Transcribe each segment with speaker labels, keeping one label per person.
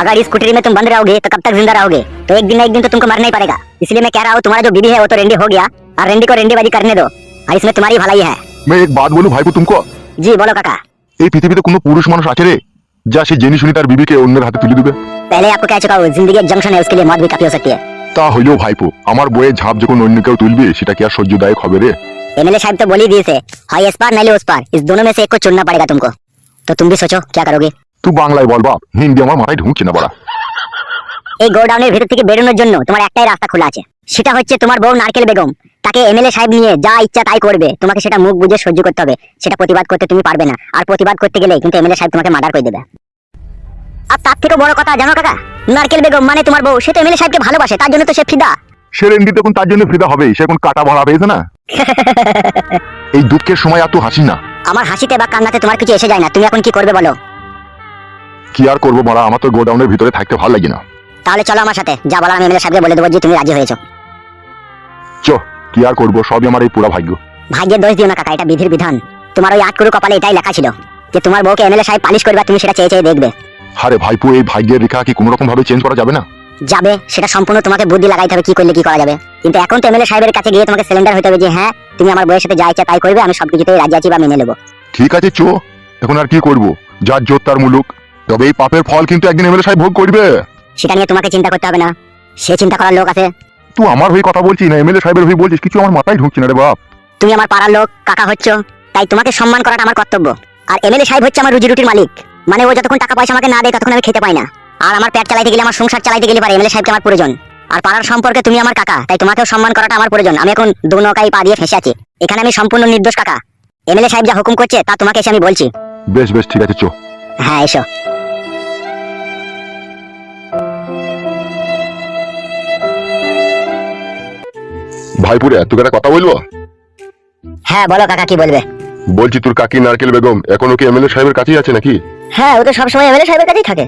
Speaker 1: अगर इस कुटरी में तुम बंद रहोगे तो कब तक जिंदा रहोगे तो एक दिन ना एक दिन तो तुमको मरना ही पड़ेगा इसलिए मैं कह रहा हूँ तुम्हारा जो बीबी है वो तो रेंडी हो गया और रेंडी को रेंडीबाजी करने दो और इसमें तुम्हारी भलाई है
Speaker 2: मैं एक बात বলু ভাইপো तुमको
Speaker 1: जी बोलो काका
Speaker 2: এই পৃথিবীতে কোনো পুরুষ মানুষ আছে রে যা সে জেনে শুনি তার বিবিকে অন্যের হাতে তুলে দিবে
Speaker 1: पहले आपको कह चुका हूँ जिंदगी एक जंक्शन है उसके लिए मौत भी काफी हो सकती है
Speaker 2: তা হইলেও ভাইপো আমার বইয়ের ঝাঁপ যখন অন্য কেউ তুলবে সেটা কি আর সহ্যদায়ক হবে রে
Speaker 1: एमएलए साहब तो बोल ही दिए थे हाई इस पार नहीं उस पार इस दोनों में से एक को चुनना पड़ेगा तुमको तो तुम भी सोचो क्या करोगे
Speaker 2: তুই বাংলায় বল বাপ হিন্দি আমার মাথায় ঢুকছে না বড়া।
Speaker 1: এই গোডাউনের ভিতর থেকে বেরোনোর জন্য তোমার একটাই রাস্তা খোলা আছে। সেটা হচ্ছে তোমার বউ নারকেল বেগম। তাকে এমএলএ সাহেব নিয়ে যা ইচ্ছা তাই করবে। তোমাকে সেটা মুখ বুঝে সহ্য করতে হবে। সেটা প্রতিবাদ করতে তুমি পারবে না। আর প্রতিবাদ করতে গেলে কিন্তু এমএলএ সাহেব তোমাকে মার্ডার করে দেবে। আর তার থেকে বড় কথা জানো কাকা? নারকেল বেগম মানে তোমার বউ। সে তো এমএলএ সাহেবকে ভালোবাসে তার জন্য তো সে ফিদা।
Speaker 2: সে রেন্ডি তখন তার জন্য ফিদা হবেই সে এখন কাটা ভরা পেয়েছে না? এই দুঃখের সময় আর তুই হাসি না।
Speaker 1: আমার হাসিতে বা কান্নাতে তোমার কিছু এসে যায় না। তুমি এখন কি করবে বলো?
Speaker 2: কি আর করব বড়া আমার তো গোডাউনের ভিতরে থাকতে ভালো লাগে না
Speaker 1: তাহলে চলো আমার সাথে। যা বলার আমি এমএলএ সাহেবকে বলে দেবো যে তুমি রাজি হয়েছো।
Speaker 2: চ কি আর করব? সবই আমার এই পুরা ভাগ্য।
Speaker 1: ভাগ্যের দোষ দিও না কাকা এটা বিধির বিধান। তোমার ওই আট কুরু কপালে এটাই লেখা ছিল যে তোমার বউকে এমএলএ সাহেব পালিশ করবে তুমি সেটা চেয়ে চেয়ে দেখবে।
Speaker 2: আরে ভাইপো এই ভাগ্যের রেখা কি কোনো রকম ভাবে চেঞ্জ করা যাবে না?
Speaker 1: যাবে সেটা সম্পূর্ণ তোমাকে বুদ্ধি লাগাইতে হবে কি করলে কি করা যাবে। কিন্তু এখন তো এমএলএ সাহেবের কাছে গিয়ে তোমাকে সিলিন্ডার হতে হবে যে হ্যাঁ তুমি আমার বউয়ের সাথে যা ইচ্ছা তাই করবে আমি সবকিছুতেই রাজি আছি বা মেনে নেব।
Speaker 2: ঠিক আছে চো। এখন আর কি করব? যার জোর তার মুলুক। তবে এই পাপের ফল কিন্তু একদিন এমএলএ সাহেব ভোগ করবে।
Speaker 1: সেটা নিয়ে তোমাকে চিন্তা করতে হবে না। সে চিন্তা করার লোক আছে।
Speaker 2: তুই আমার হয়ে কথা বলছিস না এমএলএ সাহেবের হয়ে বলছিস কিছু আমার মাথায় ঢুকছে না রে বাপ।
Speaker 1: তুমি আমার পাড়ার লোক কাকা হচ্ছ তাই তোমাকে সম্মান করাটা আমার কর্তব্য। আর এমএলএ সাহেব হচ্ছে আমার রুজি রুটির মালিক। মানে ও যতক্ষণ টাকা পয়সা আমাকে না দেয় ততক্ষণ আমি খেতে পাই না। আর আমার পেট চালাইতে গেলে আমার সংসার চালাইতে গেলে পারে এমএলএ সাহেবকে আমার প্রয়োজন। আর পাড়ার সম্পর্কে তুমি আমার কাকা তাই তোমাকেও সম্মান করাটা আমার প্রয়োজন। আমি এখন দু নৌকায় পা দিয়ে ফেসে আছি। এখানে আমি সম্পূর্ণ নির্দোষ কাকা। এমএলএ সাহেব যা হুকুম করছে তা তোমাকে এসে আমি বলছি।
Speaker 2: বেশ বেশ ঠিক আছে চো।
Speaker 1: হ্যাঁ এসো।
Speaker 2: ভাইপুরে তোকে একটা কথা বলব?
Speaker 1: হ্যাঁ বলো কাকা কি বলবে?
Speaker 2: বলছি তোর কাকি নারকেল বেগম এখনও কি এমএলএ সাহেবের কাছেই আছে নাকি?
Speaker 1: হ্যাঁ ও তো সবসময় এমএলএ সাহেবের কাছেই থাকে।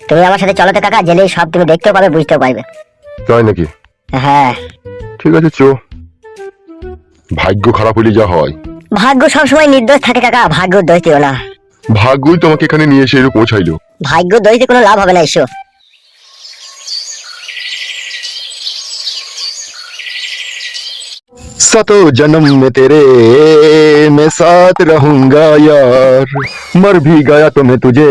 Speaker 1: তুমি আমার সাথে চলো তো কাকা জেলেই সব তুমি দেখতে পাবে বুঝতে পারবে।
Speaker 2: তাই নাকি?
Speaker 1: হ্যাঁ।
Speaker 2: ঠিক আছে চো। ভাগ্য খারাপ হলে যা হয়।
Speaker 1: ভাগ্য সবসময় নির্দোষ থাকে কাকা ভাগ্য দোষ দিও না।
Speaker 2: ভাগ্যই তোমাকে এখানে নিয়ে এসে এরকম পৌঁছাইলো।
Speaker 1: ভাগ্য দোষ দিয়ে কোনো লাভ হবে না এসো।
Speaker 2: सतो जन्म में तेरे मैं साथ रहूंगा यार मर भी गया तो मैं तुझे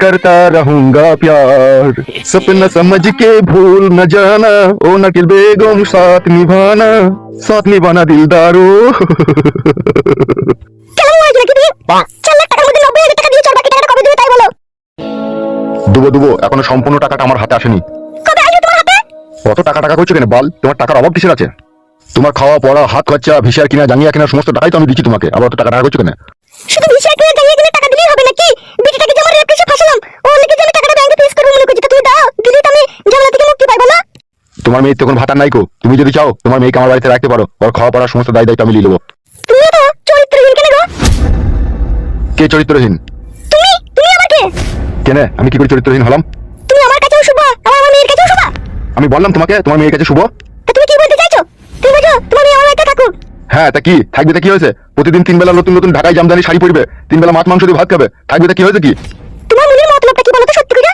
Speaker 2: करता रहूंगा प्यार सपना समझ के भूल न जाना ओ नकिल बेगम साथ निभाना साथ निभाना दिलदारो
Speaker 1: কেমন হয়েছে নাকি দিয়ে চার লাখ টাকার মধ্যে নব্বই হাজার টাকা দিয়ে চল বাকি টাকাটা কবে দেবে তাই বলো
Speaker 2: দুবো দুবো এখনো সম্পূর্ণ টাকাটা আমার হাতে আসেনি
Speaker 1: কবে আসবে তোমার হাতে
Speaker 2: কত টাকা টাকা করছো কেন বাল তোমার টাকার অভাব কিসের আছে তোমার খাওয়া পড়া হাত খরচা ভিসার কিনা জানিয়া কিনা সমস্ত টাকাই তো আমি দিচ্ছি তোমাকে। আবার অত টাকা টাকা করছ কেন?
Speaker 1: শুধু ভিসা কিনে জানিয়ে কিনে টাকা দিলেই হবে নাকি? বিটিটাকে আমার রেপ কেসে ফাঁসালাম ও অনেকে যে আমি টাকাটা ব্যাংকে ফেস করব মনে করছি তুমি দাও দিলে তো আমি ঝামেলা থেকে মুক্তি পাইবো না।
Speaker 2: তোমার মেয়ে তখন ভাতার নাইকো তুমি যদি চাও তোমার মেয়েকে আমার বাড়িতে রাখতে পারো। ওর খাওয়া পড়া সমস্ত দায় দায়িত্ব আমি নিয়ে নেব।
Speaker 1: তুমি তো চরিত্রহীন কেন গো?
Speaker 2: কে চরিত্রহীন?
Speaker 1: তুমি? তুমি আমাকে?
Speaker 2: কেন? আমি কি করে চরিত্রহীন হলাম?
Speaker 1: তুমি আমার কাছেও শুভ আমার মেয়ের কাছেও শুভ।
Speaker 2: আমি বললাম তোমাকে তোমার মেয়ের কাছে শুভ।
Speaker 1: তা তুমি কি বলতে চাইছো? তুমি বলছো তোমার মেয়ে আমার বাড়িতে থাকুক।
Speaker 2: হ্যাঁ তা কি? থাকবে তা কি হয়েছে? প্রতিদিন তিন বেলা নতুন নতুন ঢাকায় জামদানি শাড়ি পরবে তিন বেলা মাছ মাংস দিয়ে ভাত খাবে। থাকবে তা কি হয়েছে কি?
Speaker 1: তোমার মনের মতলবটা কি বলো তো সত্যি করে?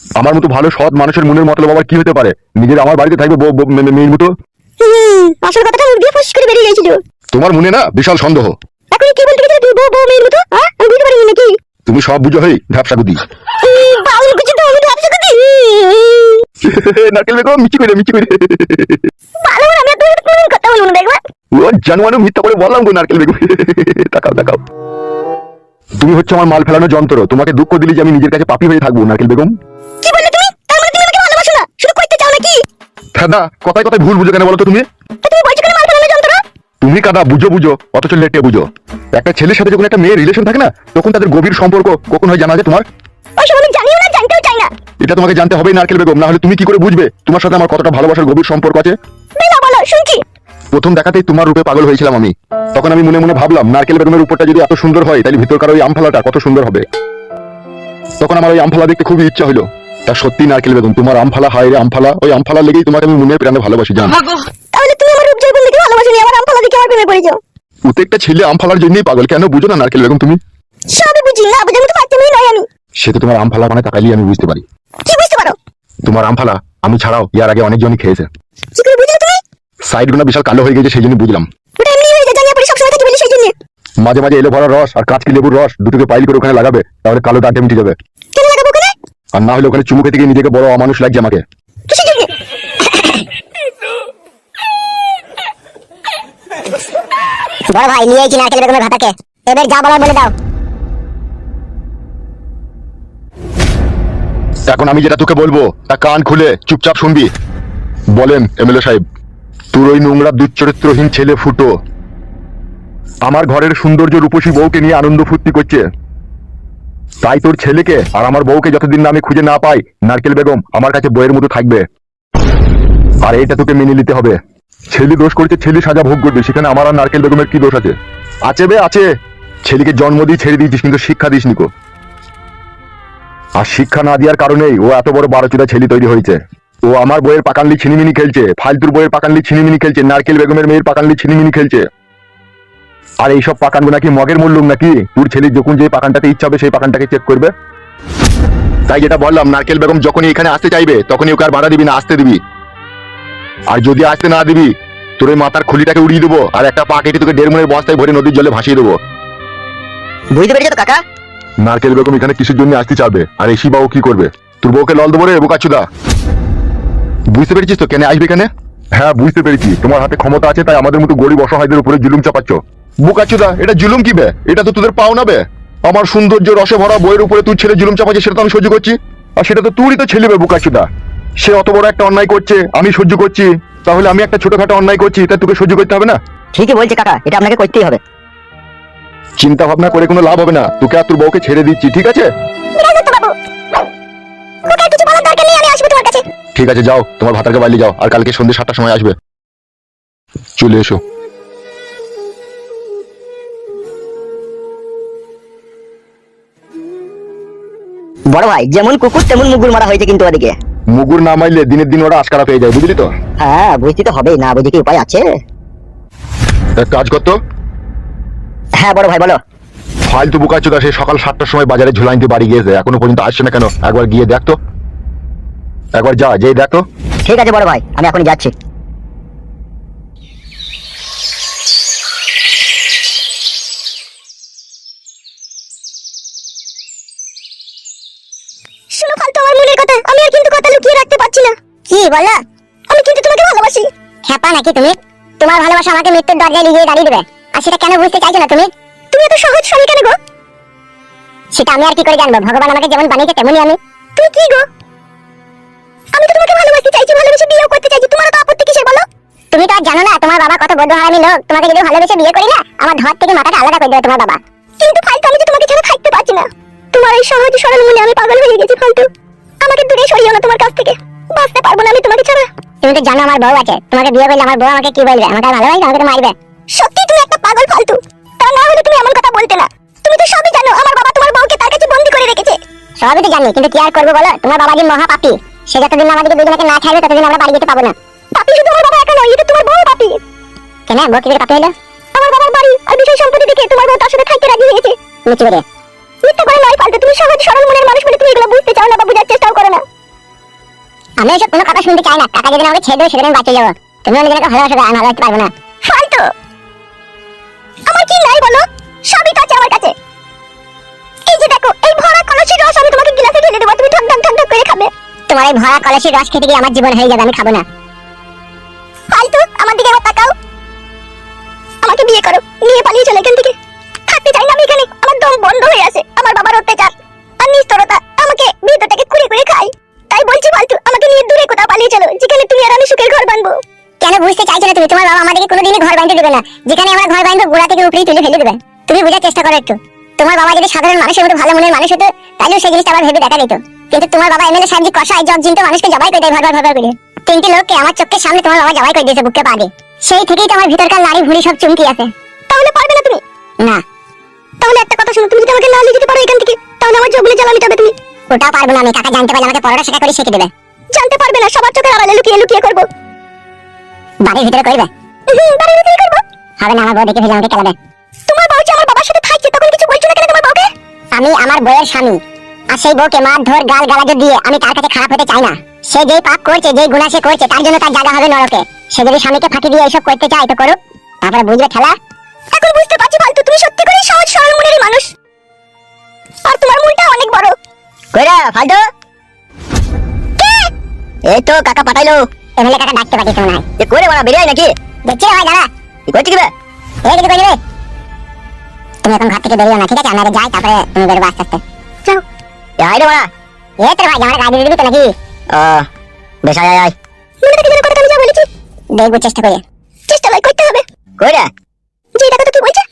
Speaker 2: আমার মতো ভালো সৎ মানুষের মনের মতলব আবার কি হতে পারে? নিজের আমার বাড়িতে থাকবে বউ- বউ- মে- মেয়ের মতো?
Speaker 1: হুম আসল কথাটা মুখ দিয়ে ফস করে বেরিয়ে গেছিল
Speaker 2: তোমার মনে না বিশাল সন্দেহ?
Speaker 1: এখন কি বলতে গেছিলে তুই বউ বউ মেয়ের মতো? হ্যাঁ আমি বুঝতে পারিনি নাকি?
Speaker 2: তুমি সব বুঝো হই ঝাপসা গুদি।
Speaker 1: বাউল কিছু তো আমি ভাবছি কথা
Speaker 2: নারকেল বেগম মিচি করে মিচি করে
Speaker 1: ভালো আমি একটু একটু কথা বলব না দেখবা?
Speaker 2: ও জানুয়ানো মিথ্যা করে বললাম গো নারকেল বেগম। তাকাও তাকাও। তুমি হচ্ছে আমার মাল ফেলানো যন্ত্র। তোমাকে দুঃখ দিলে যে আমি নিজের কাছে পাপি হয়ে থাকব নারকেল বেগম।
Speaker 1: কি বললে তুমি? তার মানে তুমি আমাকে ভালোবাসো না? শুধু কইতে চাও নাকি?
Speaker 2: দাদা কথায় কথায় ভুল বুঝো কেন বলো তো তুমি?
Speaker 1: তুমি বলছো কেন মাল ফেলানো যন্ত্র?
Speaker 2: তুমি কাদা বুঝো বুঝো অথচ লেটে বুঝো। একটা ছেলের সাথে যখন একটা মেয়ের রিলেশন থাকে না তখন তাদের গভীর সম্পর্ক কখন হয় জানা যায় তোমার?
Speaker 1: ওইসব আমি জানিও না জানতেও চাই না।
Speaker 2: এটা তোমাকে জানতে হবেই নারকেল বেগম না হলে তুমি কি করে বুঝবে? তোমার সাথে আমার কতটা ভালোবাসার গভীর সম্পর্ক আছে?
Speaker 1: বেলা বলো শুনছি।
Speaker 2: প্রথম দেখাতেই তোমার রূপে পাগল হয়েছিলাম আমি। তখন আমি মনে মনে ভাবলাম নারকেল বেগমের উপরটা যদি এত সুন্দর হয় তাহলে ভিতরকার ওই আমফালাটা কত সুন্দর হবে। তখন আমার ওই আমফালা দেখতে খুবই ইচ্ছা হলো তা সত্যি নারকেল বেগম তোমার আমফালা হায় রে আমফালা ওই আমফালা লেগেই তোমাকে আমি মনে প্রাণে ভালোবাসি জান।
Speaker 1: তাহলে তুমি আমার রূপ জৈবন দেখে ভালোবাসো নি আমার আমফালা দেখে আমার প্রেমে পড়েছো
Speaker 2: প্রত্যেকটা ছেলে আমফালার জন্যই পাগল কেন বুঝো না নারকেল বেগম তুমি?
Speaker 1: সবই বুঝি না বুঝে আমি তো বাচ্চা মেয়ে নয় আমি।
Speaker 2: সে তো তোমার আমফালা মানে তাকাইলে আমি বুঝতে পারি।
Speaker 3: কি বুঝতে পারো?
Speaker 2: তোমার আমফালা আমি ছাড়াও ইয়ার আগে অনেকজনই খেয়েছে।
Speaker 3: কি করে বুঝলে তুমি?
Speaker 2: সাইডগুলো বিশাল কালো হয়ে গেছে সেই জন্য বুঝলাম।
Speaker 3: ওটা এমনি হয়ে যায় জানি আপনি সবসময় থাকি বলি সেই জন্য।
Speaker 2: মাঝে মাঝে এলো ভরা রস আর কাঁচকি লেবুর রস দুটোকে পাইল করে ওখানে লাগাবে তাহলে কালো দাঁটে মিটে যাবে।
Speaker 3: কেন লাগাবো ওখানে?
Speaker 2: আর না হলে ওখানে চুমু খেতে গিয়ে নিজেকে বড় অমানুষ লাগছে আমাকে।
Speaker 3: বড় ভাই নিয়ে এসেছি নারকেল বেগমের ভাতাকে। এবার যা বলার বলে দাও।
Speaker 2: এখন আমি যেটা তোকে বলব, তা কান খুলে চুপচাপ শুনবি। বলেন, এমএলএ সাহেব, তোর ওই নোংরা দুশ্চরিত্রহীন ছেলে ফুটো, আমার ঘরের সৌন্দর্য রূপসী বউকে নিয়ে আনন্দ ফুর্তি করছে। তাই তোর ছেলেকে আর আমার বউকে যতদিন না আমি খুঁজে না পাই, নারকেল বেগম আমার কাছে বইয়ের মতো থাকবে। আর এটা তোকে মেনে নিতে হবে। ছেলে দোষ করেছে, ছেলে সাজা ভোগ করবে, সেখানে আমার আর নারকেল বেগমের কি দোষ আছে? আছে বে, আছে। ছেলেকে জন্ম দিয়ে ছেড়ে দিয়েছিস, কিন্তু শিক্ষা দিস নিকো আর শিক্ষা না দেওয়ার কারণেই ও এত বড় বারোচুদা ছেলে তৈরি হয়েছে। ও আমার বইয়ের পাকানলি ছিনিমিনি খেলছে, ফালতুর বইয়ের পাকানলি ছিনিমিনি খেলছে, নারকেল বেগমের মেয়ের পাকানলি ছিনিমিনি খেলছে। আর এইসব পাকানগুলো নাকি মগের মূল্য নাকি? তোর ছেলে যখন যে পাকানটাতে ইচ্ছা হবে সেই পাকানটাকে চেক করবে। তাই যেটা বললাম, নারকেল বেগম যখনই এখানে আসতে চাইবে, তখনই ওকে আর বাধা দিবি না, আসতে দিবি। আর যদি আসতে না দিবি, তোর ওই মাথার খুলিটাকে উড়িয়ে দেবো, আর একটা পা কেটে তোকে দেড় মনের বস্তায় ভরে নদীর জলে ভাসিয়ে দেবো।
Speaker 3: বুঝতে পেরেছ তো, কাকা?
Speaker 2: নারকেল বেগম এখানে কিসের জন্য আসতে চাবে আর এসি বাবু কি করবে? তোর বউকে লল দেবো রে বোকাচুদা বুঝতে পেরেছিস তো কেন আসবে কেন হ্যাঁ বুঝতে পেরেছি। তোমার হাতে ক্ষমতা আছে, তাই আমাদের মতো গরিব অসহায়দের উপরে জুলুম চাপাচ্ছ। বোকাচুদা এটা জুলুম কি বে? এটা তো তোদের পাও না বে। আমার সৌন্দর্য রসে ভরা বইয়ের উপরে তুই ছেলে জুলুম চাপাচ্ছে সেটা তো আমি সহ্য করছি। আর সেটা তো তুই তো ছেলে বে বোকাচুদা সে অত বড় একটা অন্যায় করছে, আমি সহ্য করছি। তাহলে আমি একটা ছোটখাটো অন্যায় করছি তা তোকে সহ্য করতে হবে না?
Speaker 3: ঠিকই বলছে কাকা, এটা আপনাকে করতেই হবে।
Speaker 2: চিন্তা ভাবনা করে কোনো লাভ হবে না। তোকে আর তোর বউকে ছেড়ে দিচ্ছি ঠিক আছে?
Speaker 3: বাবু। ওকে আর কিছু বলার দরকার নেই আমি আসব তোমার কাছে।
Speaker 2: ঠিক আছে যাও। তোমার ভাতারকে বাইরে যাও আর কালকে সন্ধ্যে সাতটার সময় আসবে। চলে এসো।
Speaker 3: বড় ভাই যেমন কুকুর তেমন মুগুর মারা হয়েছে কিন্তু ওদিকে।
Speaker 2: মুগুর না মাইলে দিনের দিন ওরা আশকারা পেয়ে যায় বুঝলি তো?
Speaker 3: হ্যাঁ বুঝতে তো হবেই না বুঝে কি উপায় আছে?
Speaker 2: এক কাজ করতো
Speaker 3: হ্যাঁ বড় ভাই বলো।
Speaker 2: ফালতু বুকা চোদা সে সকাল সাতটার সময় বাজারে ঝুলাইতে বাড়ি গিয়েছে। এখনও পর্যন্ত আসছে না কেন? একবার গিয়ে দেখতো একবার যা যেই দেখতো
Speaker 3: ঠিক আছে বড় ভাই আমি এখন যাচ্ছি। শোনো ফালতু আমার মনের কথা। আমি আর কিন্তু কথা লুকিয়ে রাখতে পারছি না। কি বলো আমি কিন্তু তোমাকে ভালোবাসি। হ্যাপা নাকি তুমি? তোমার ভালোবাসা আমাকে মৃত্যুর দরজায় নিয়ে দাঁড়িয়ে দেবে। আর সেটা কেন বুঝতে চাইছো না তুমি? তুমি এত সহজ স্বামী কেন গো? সেটা আমি আর কি করে জানব? ভগবান আমাকে যেমন বানিয়েছে তেমনই আমি। তুমি কি গো? আমি তো তোমাকে ভালোবাসতে চাইছি ভালোবেসে বিয়েও করতে চাইছি। তোমার তো আপত্তি কিসের বলো? তুমি তো আর জানো না তোমার বাবা কত বদ্ধ হারামি লোক। তোমাকে যদি ভালোবেসে বিয়ে করি না আমার ধর থেকে মাথাটা আলাদা করে দেবে তোমার বাবা। কিন্তু ফালতু আমি যে তোমাকে ছাড়া থাকতে পারছি না। তোমার এই সহজ সরল মনে আমি পাগল হয়ে গেছি ফালতু। আমাকে দূরে সরিও না তোমার কাছ থেকে। বাঁচতে পারব না আমি তোমাকে ছাড়া। তুমি তো জানো আমার বউ আছে। তোমাকে বিয়ে করলে আমার বউ আমাকে কি বলবে? আমাকে ভালোবাসবে? আমাকে মারবে। সত্যি তুমি পাগল ফালতু। তা না হলে তুমি এমন কথা বলতে না। তুমি তো সবই জানো আমার বাবা তোমার বউকে তার কাছে বন্দি করে রেখেছে। সবই তো জানি কিন্তু কি আর করব বলো? তোমার বাবা যে মহা পাপী সে যতদিন না আমাদেরকে দুজনকে না ছাড়বে ততদিন আমরা বাড়ি যেতে পাবো না। পাপী শুধু আমার বাবা একা নয় এটা তোমার বউ পাপী। কেন? বউ কি পাপী হলো? আমার বাবার বাড়ি আর বিষয় সম্পত্তি দেখে তোমার বউ তার সাথে থাকতে রাজি হয়েছে। মিথ্যে করে মিথ্যে করে নয় ফালতু তুমি সহজ সরল মনের মানুষ বলে তুমি এগুলো বুঝতে চাও না বা বোঝার চেষ্টাও করো না। আমি এসব কোনো কথা শুনতে চাই না। টাকা যেদিন আমাকে ছেড়ে দেবে সেদিন আমি বাঁচে যাব। তুমি নিজেকে ভালোবাসো আমি ভালোবাসতে পারব না। তোমার এই ভরা কলসির রস খেতে গিয়ে আমার জীবন হয়ে যাবে আমি খাব না। ফালতু আমার দিকে একবার তাকাও। আমাকে বিয়ে করো নিয়ে পালিয়ে চলে এখান থেকে। থাকতে চাই না আমি এখানে আমার দম বন্ধ হয়ে আছে আমার বাবার অত্যাচার। আর নিস্তরতা আমাকে ভিতরটাকে কুড়ে কুড়ে খাই। তাই বলছি ফালতু আমাকে নিয়ে দূরে কোথাও পালিয়ে চলো যেখানে তুমি আর আমি সুখের ঘর বানবো কেন বুঝতে চাইছো না তুমি? তোমার বাবা আমাদেরকে কোনোদিনই ঘর বাঁধতে দেবে না। যেখানে আমরা ঘর বাঁধবো গোড়া থেকে উপরেই তুলে ফেলে দেবে। তুমি বোঝার চেষ্টা করো একটু। তোমার বাবা যদি সাধারণ মানুষের মতো ভালো মনের মানুষ হতো তাহলেও সেই জিনিসটা আবার ভেবে দেখা যেত। কিন্তু তোমার বাবা এমএলএ সাহেব কষায় জগ জিনতে মানুষকে জবাই করে দেয় ভর ভর ভর ভর করে। তিনটি লোককে আমার চোখের সামনে তোমার বাবা জবাই করে দিয়েছে বুককে পা সেই থেকেই তো আমার ভিতরকার নারী ভুঁড়ি সব চুমকি আছে। তাহলে পারবে না তুমি? না। তাহলে একটা কথা শুনো, তুমি যদি আমাকে না নিয়ে যেতে পারো এখান থেকে, তাহলে আমার জগলে জ্বালা মিটাবে তুমি? ওটা পারব না আমি, কাকা জানতে পারলে আমাকে পরোটা শেখা করে শিখে দেবে। জানতে পারবে না, সবার চোখের আড়ালে লুকিয়ে লুকিয়ে করব। বাড়ির ভিতরে করবে? বাড়ির ভিতরে করব। হবে না, আমার বউ দেখে ফেলে আমাকে কেলাবে। তোমার বউ যে আমার বাবার সাথে থাকছে, তখন কিছু বলছো না কেন তোমার বউকে? আমি আমার বউয়ের স্বামী।
Speaker 4: আর সেই বউকে মার ধর গাল গালাজ দিয়ে আমি তার কাছে খারাপ হতে চাই না। সে যেই পাপ করছে যেই গুণা সে করছে তার জন্য তার জায়গা হবে নরকে। সে যদি স্বামীকে ফাঁকি দিয়ে এইসব করতে চায় তো করুক। তারপরে বুঝবে খেলা? এখন বুঝতে পারছি ফালতু তুমি সত্যি করে সহজ সরল মনের মানুষ। আর তোমার মনটা অনেক বড়।
Speaker 1: কইরা ফালতু? এই তো কাকা পাঠাইলো।
Speaker 4: এমএলএ কাকা ডাকতে পাঠিয়েছে মনে হয়
Speaker 1: এ করে বড়া বেরিয়ে নাকি?
Speaker 4: দেখছি ভাই দাঁড়া
Speaker 1: কি করছি কি বে?
Speaker 4: এই দিকে কই তুমি এখন ঘর থেকে বেরিয়ে না ঠিক আছে? আমরা যাই তারপরে তুমি বেরোবো আস্তে আস্তে।
Speaker 1: আয় রে বড়া
Speaker 4: এই তোর ভাই আমার গাড়ি দিবি তো নাকি?
Speaker 1: ও বেশ আয় আয় আয়।
Speaker 4: মনে থেকে যেন কথা আমি যা বলেছি। দেখব চেষ্টা করে। চেষ্টা ভাই করতে হবে।
Speaker 1: কইরা?
Speaker 4: কি বলছে?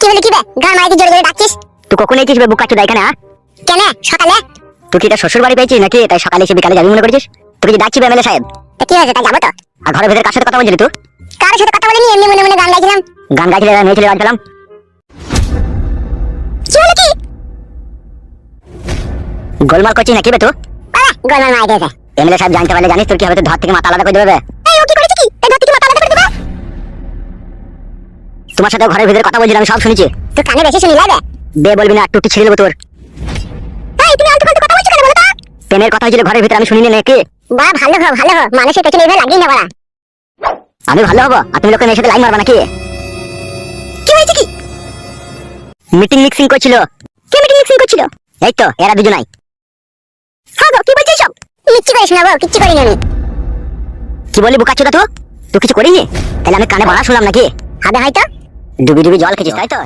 Speaker 4: কি হলো কি বে? গান মাইকে জোরে জোরে ডাকছিস?
Speaker 1: তুই কখন এসেছিস বে বুকা চুদা এখানে?
Speaker 4: কেন? সকালে?
Speaker 1: তুই কি এটা শ্বশুর বাড়ি পেয়েছিস নাকি? তাই সকালে এসে বিকালে যাবি মনে করছিস? তুই কি ডাকছি এমএলএ সাহেব।
Speaker 4: কি হয়েছে তাই যাব তো?
Speaker 1: আর ঘরের ভেতরে কার সাথে কথা বলছিলি তুই?
Speaker 4: কারোর সাথে কথা বলিনি? এমনি মনে মনে গান গাইছিলাম।
Speaker 1: গান গাইছিলে মেয়ে ছেলে বাজ পেলাম
Speaker 4: কি হলো কি?
Speaker 1: গোলমাল করছিস নাকি বে তুই?
Speaker 4: বাবা গোলমাল মাইকে এসে
Speaker 1: এমএলএ সাহেব জানতে পারলে জানিস তোর কি হবে তোর ধর থেকে মাথা আলাদা করে দেবে
Speaker 4: এই ও কি করেছে কি? এই ধর থেকে মাথা আলাদা করে দেবো।
Speaker 1: তোমার সাথে ঘরের ভিতরে কথা বলছিলাম সব শুনেছি।
Speaker 4: তুই কানে বেশি শুনি লাগে
Speaker 1: বে। বলবি না টুটি ছিঁড়ে দেবো তোর। প্রেমের কথা হয়েছিল ঘরের ভিতরে আমি শুনিনি নাকি?
Speaker 4: বা ভালো হো ভালো হো মানুষের পেছনে এভাবে লাগিয়ে না বলা।
Speaker 1: আমি ভালো হব আর তুমি লোকের মেয়ের সাথে লাইন মারবা নাকি?
Speaker 4: কি হয়েছে কি?
Speaker 1: মিটিং মিক্সিং করছিল।
Speaker 4: কে মিটিং মিক্সিং করছিল?
Speaker 1: এই তো এরা দুজনাই।
Speaker 4: হ্যাঁ গো কি বলছিস সব মিচ্ছি না শোনাবো কিচ্ছু করিনি আমি।
Speaker 1: কি বলি বুকাচ্ছো তো? তুই কিছু করিনি? তাহলে আমি কানে বাড়া শুনলাম নাকি?
Speaker 4: হবে হয়তো।
Speaker 1: ডুবি ডুবি জল খেয়েছিস তাই তো?